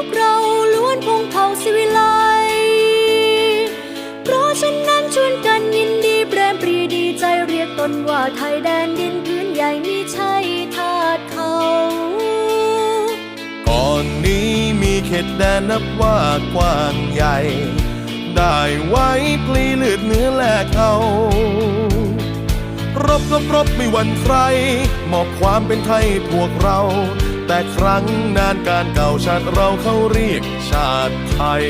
วกเราล้วนพงเผ่าสิวิไล เพราะฉะนั้นชวนกันยินดีแปรมปรีดีใจเรียกตนว่าไทยแดนดินพื้นใหญ่มีใช่ทาสเขา ก่อนนี้มีเขตแดนนับว่ากว้างใหญ่ ได้ไว้ปลีเลือดเนื้อแลกเขารบกับรบไม่หวั่นใคร มอบความเป็นไทยพวกเรา แต่ครั้งนานการเก่าชาติเราเขาเรียกชาติไทย